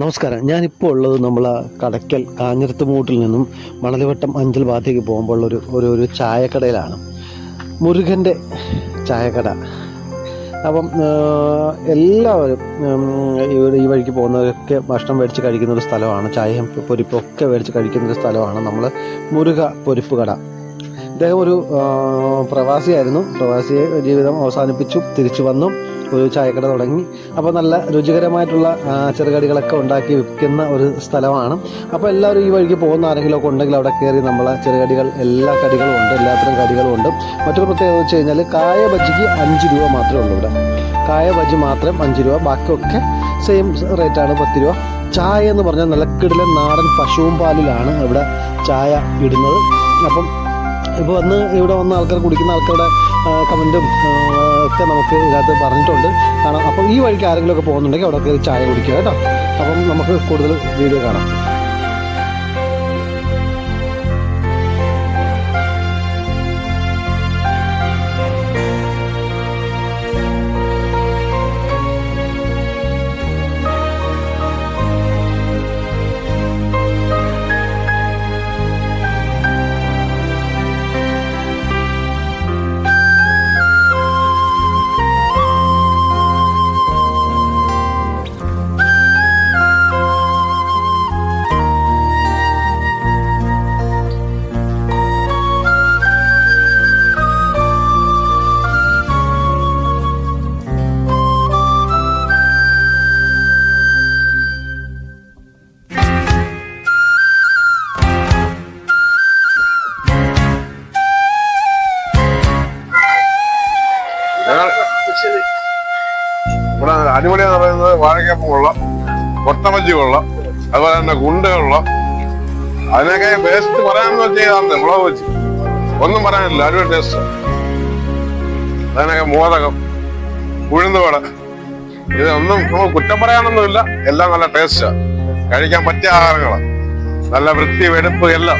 നമസ്കാരം. ഞാനിപ്പോൾ ഉള്ളത് നമ്മൾ കടയ്ക്കൽ കാഞ്ഞിരത്ത് മൂട്ടിൽ നിന്നും മണലിവട്ടം അഞ്ചൽ ഭാഗത്തേക്ക് പോകുമ്പോൾ ഒരു ഒരു ഒരു ചായക്കടയിലാണ്. മുരുകന്റെ ചായക്കട. അപ്പം എല്ലാവരും ഈ വഴിക്ക് പോകുന്നവരൊക്കെ ഭക്ഷണം മേടിച്ച് കഴിക്കുന്ന ഒരു സ്ഥലമാണ്. ചായയും പൊരിപ്പൊക്കെ മേടിച്ച് കഴിക്കുന്ന ഒരു സ്ഥലമാണ് നമ്മൾ മുരുക പൊരിപ്പ് കട. ഇദ്ദേഹം ഒരു പ്രവാസിയായിരുന്നു. പ്രവാസി ജീവിതം അവസാനിപ്പിച്ചു തിരിച്ചു വന്നു ഒരു ചായക്കട തുടങ്ങി. അപ്പോൾ നല്ല രുചികരമായിട്ടുള്ള ചെറുകടികളൊക്കെ ഉണ്ടാക്കി വിൽക്കുന്ന ഒരു സ്ഥലമാണ്. അപ്പോൾ എല്ലാവരും ഈ വഴിക്ക് പോകുന്ന ആരെങ്കിലുമൊക്കെ ഉണ്ടെങ്കിൽ അവിടെ കയറി നമ്മളെ ചെറുകടികൾ എല്ലാ കടികളും ഉണ്ട് എല്ലാത്തരം കടികളും ഉണ്ട്. മറ്റൊരു പ്രത്യേകത വെച്ച് കഴിഞ്ഞാൽ കായ ബജിക്ക് അഞ്ച് രൂപ മാത്രമേ ഉള്ളൂ ഇവിടെ. കായ ബജി മാത്രം അഞ്ച് രൂപ ബാക്കിയൊക്കെ സെയിം റേറ്റാണ് പത്ത് രൂപ. ചായ എന്ന് പറഞ്ഞാൽ നല്ല കിടിലൻ നാടൻ പശുവും പാലിലാണ് ഇവിടെ ചായ ഇടുന്നത്. അപ്പം ഇപ്പോൾ വന്ന് ഇവിടെ വന്ന ആൾക്കാർ കുടിക്കുന്ന ആൾക്കാരുടെ കമന്റും ഒക്കെ നമുക്ക് ഇതിനകത്ത് പറഞ്ഞിട്ടുണ്ട്. കാണാം. അപ്പം ഈ വഴിക്ക് ആരെങ്കിലുമൊക്കെ പോകുന്നുണ്ടെങ്കിൽ അവിടെ കയറി ചായ കുടിക്കുക കേട്ടോ. അപ്പം നമുക്ക് കൂടുതൽ വീഡിയോ കാണാം. ഇവിടെ അടിപൊളി പറയുന്നത് വാഴക്കപ്പം കൊള്ള കൊട്ടമജ്ജി കൊള്ള അതുപോലെ തന്നെ ഗുണ്ടയുള്ള അതിനൊക്കെ ബേസ്റ്റ് പറയാന്ന് വെച്ചാൽ മുളക് വെച്ച്. ഒന്നും പറയാനില്ല അടിപൊളി ടേസ്റ്റ് അതിനൊക്കെ മോദകം ഉഴുന്നുവട ഇതൊന്നും നമുക്ക് കുറ്റം പറയാനൊന്നുമില്ല എല്ലാം നല്ല ടേസ്റ്റാ കഴിക്കാൻ പറ്റിയ ആഹാരങ്ങളാണ് നല്ല വൃത്തി വെടുപ്പ് എല്ലാം.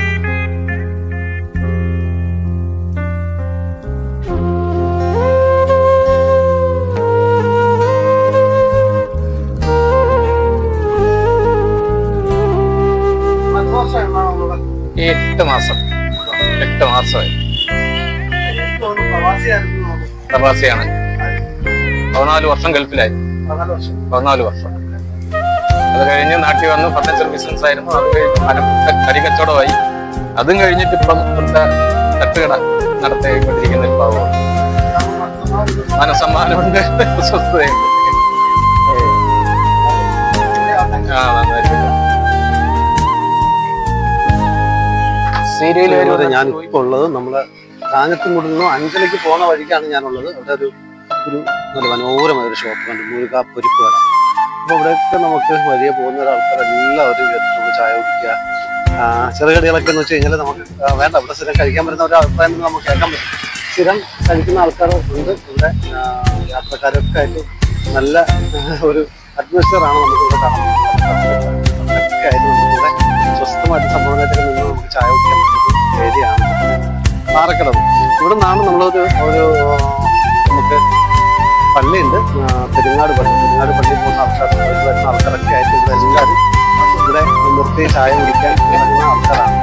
എട്ട് മാസം. എട്ട് മാസമായി. പ്രവാസിയാണ്. പതിനാല് വർഷം ഗൾഫിലായി. പതിനാല് വർഷം. അത് കഴിഞ്ഞ് നാട്ടിൽ വന്ന് ഫർണിച്ചർ ബിസിനസ് ആയിരുന്നു. അത് കഴിഞ്ഞ് മരം കരി കച്ചവടമായി അതും കഴിഞ്ഞിട്ട് ഇപ്പം ഇവിടുത്തെ തട്ടുകട നടത്തിക്കൊണ്ടിരിക്കുന്ന ഒരു ഭാവമാണ് മനസമ്മാനമുണ്ട് സ്വസ്ഥതയുണ്ട്. ഇതുവരെ ഞാൻ ഇപ്പോൾ ഉള്ളത് നമ്മളെ കാഞ്ഞത്തും നിന്നും അഞ്ചലയ്ക്ക് പോകുന്ന വഴിക്കാണ് ഞാനുള്ളത്. അവിടെ ഒരു ഒരു നല്ല മനോഹരമായ ഒരു ഷോപ്പ് കണ്ടു. മുരുക പൊരിപ്പ് കട. അപ്പോൾ ഇവിടെയൊക്കെ നമുക്ക് വലിയ പോകുന്ന ഒരാൾക്കാർ എല്ലാവരും ചായ കുടിക്കുക. ചെറുകടികളൊക്കെ എന്ന് വെച്ച് കഴിഞ്ഞാൽ നമുക്ക് വേണ്ട. ഇവിടെ സ്ഥിരം കഴിക്കാൻ പറ്റുന്ന ഒരു അഭിപ്രായം നമുക്ക് കേൾക്കാൻ പറ്റും. സ്ഥിരം കഴിക്കുന്ന ആൾക്കാർ ഉണ്ട്. ഇവിടെ യാത്രക്കാരൊക്കെ ആയിട്ട് നല്ല ഒരു അറ്റ്മോസ്ഫിയറാണ് നമുക്ക് ഇവിടെ കാണാൻ ആയിട്ട് നമുക്കിവിടെ സ്വസ്ഥമായിട്ട് സമാധാനമായിട്ടൊക്കെ നിന്ന് നമുക്ക് ചായ കുടിക്കാൻ പാറക്കടവ് ഇവിടെ നിന്നാണ് നമ്മളൊരു ഒരു നമുക്ക് പള്ളിയുണ്ട്. പെരുങ്ങാട് പള്ളി. പെരുങ്ങാട് പള്ളിയിൽ പോകുന്ന ആൾക്കാർ വരുന്ന ആൾക്കാരൊക്കെ ആയിട്ട് ഇവിടെ എല്ലാവരും ഇവിടെ നിർത്തി ചായ കുടിക്കാൻ ഇറങ്ങുന്ന ആൾക്കാരാണ്.